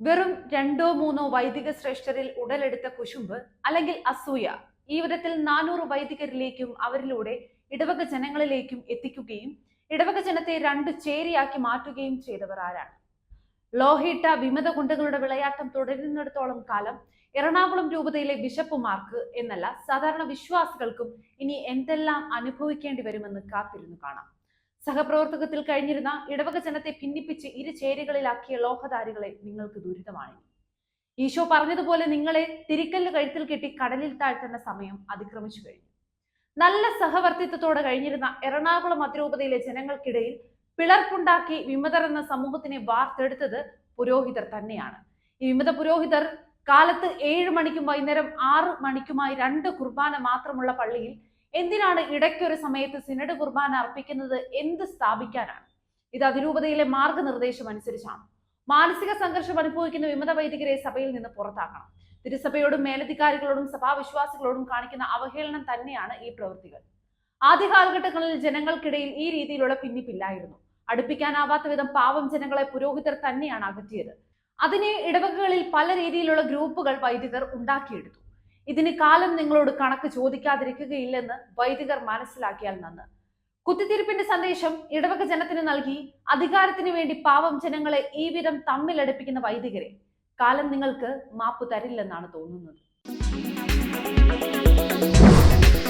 വെറും രണ്ടോ മൂന്നോ വൈദിക ശ്രേഷ്ഠരിൽ ഉടലെടുത്ത കുശുമ്പ് അല്ലെങ്കിൽ അസൂയ ഈ വിധത്തിൽ നാനൂറ് വൈദികരിലേക്കും അവരിലൂടെ ഇടവക ജനങ്ങളിലേക്കും എത്തിക്കുകയും ഇടവക ജനത്തെ രണ്ട് ചേരിയാക്കി മാറ്റുകയും ചെയ്തവർ ആരാണ്? ലോഹിട്ട വിമത കുണ്ടകളുടെ വിളയാട്ടം തുടരുന്നിടത്തോളം കാലം എറണാകുളം രൂപതയിലെ ബിഷപ്പുമാർക്ക് എന്നല്ല സാധാരണ വിശ്വാസികൾക്കും ഇനി എന്തെല്ലാം അനുഭവിക്കേണ്ടി വരുമെന്ന് കാത്തിരുന്നു കാണാം. സഹപ്രവർത്തകത്തിൽ കഴിഞ്ഞിരുന്ന ഇടവക ജനത്തെ ഭിന്നിപ്പിച്ച് ഇരു ചേരികളിലാക്കിയ ലോഹധാരികളെ നിങ്ങൾക്ക് ദുരിതമാണ്. ഈശോ പറഞ്ഞതുപോലെ നിങ്ങളെ തിരിക്കല്ല് കഴുത്തിൽ കെട്ടി കടലിൽ താഴ്ത്തേണ്ട സമയം അതിക്രമിച്ചു കഴിഞ്ഞു. നല്ല സഹവർത്തിത്വത്തോടെ കഴിഞ്ഞിരുന്ന എറണാകുളം അതിരൂപതയിലെ ജനങ്ങൾക്കിടയിൽ പിളർപ്പുണ്ടാക്കി വിമതർ എന്ന സമൂഹത്തിനെ വാർത്തെടുത്തത് പുരോഹിതർ തന്നെയാണ്. ഈ വിമത പുരോഹിതർ കാലത്ത് ഏഴ് മണിക്കും വൈകുന്നേരം ആറ് മണിക്കുമായി രണ്ട് കുർബാന മാത്രമുള്ള പള്ളിയിൽ എന്തിനാണ് ഇടയ്ക്കൊരു സമയത്ത് സിനഡ് കുർബാന അർപ്പിക്കുന്നത് എന്ത് സ്ഥാപിക്കാനാണ്? ഇത് അതിരൂപതയിലെ മാർഗനിർദ്ദേശം അനുസരിച്ചാണ്. മാനസിക സംഘർഷം അനുഭവിക്കുന്ന വിമത വൈദികരെ സഭയിൽ നിന്ന് പുറത്താക്കണം. തിരുസഭയോടും മേലധികാരികളോടും സഭാവിശ്വാസികളോടും കാണിക്കുന്ന അവഹേളനം തന്നെയാണ് ഈ പ്രവൃത്തികൾ. ആദ്യ കാലഘട്ടങ്ങളിൽ ജനങ്ങൾക്കിടയിൽ ഈ രീതിയിലുള്ള ഭിന്നിപ്പില്ലായിരുന്നു. അടുപ്പിക്കാനാവാത്ത വിധം പാവം ജനങ്ങളെ പുരോഹിതർ തന്നെയാണ് അകറ്റിയത്. അതിനെ ഇടവകകളിൽ പല രീതിയിലുള്ള ഗ്രൂപ്പുകൾ വൈദികർ ഉണ്ടാക്കിയെടുത്തു. ഇതിന് കാലം നിങ്ങളോട് കണക്ക് ചോദിക്കാതിരിക്കുകയില്ലെന്ന് വൈദികർ മനസ്സിലാക്കിയാൽ നന്ന്. കുത്തിത്തിരിപ്പിന്റെ സന്ദേശം ഇടവക ജനത്തിന് നൽകി അധികാരത്തിന് വേണ്ടി പാവം ജനങ്ങളെ ഈ വിധം തമ്മിലടുപ്പിക്കുന്ന വൈദികരെ കാലം നിങ്ങൾക്ക് മാപ്പ് തരില്ലെന്നാണ് തോന്നുന്നത്.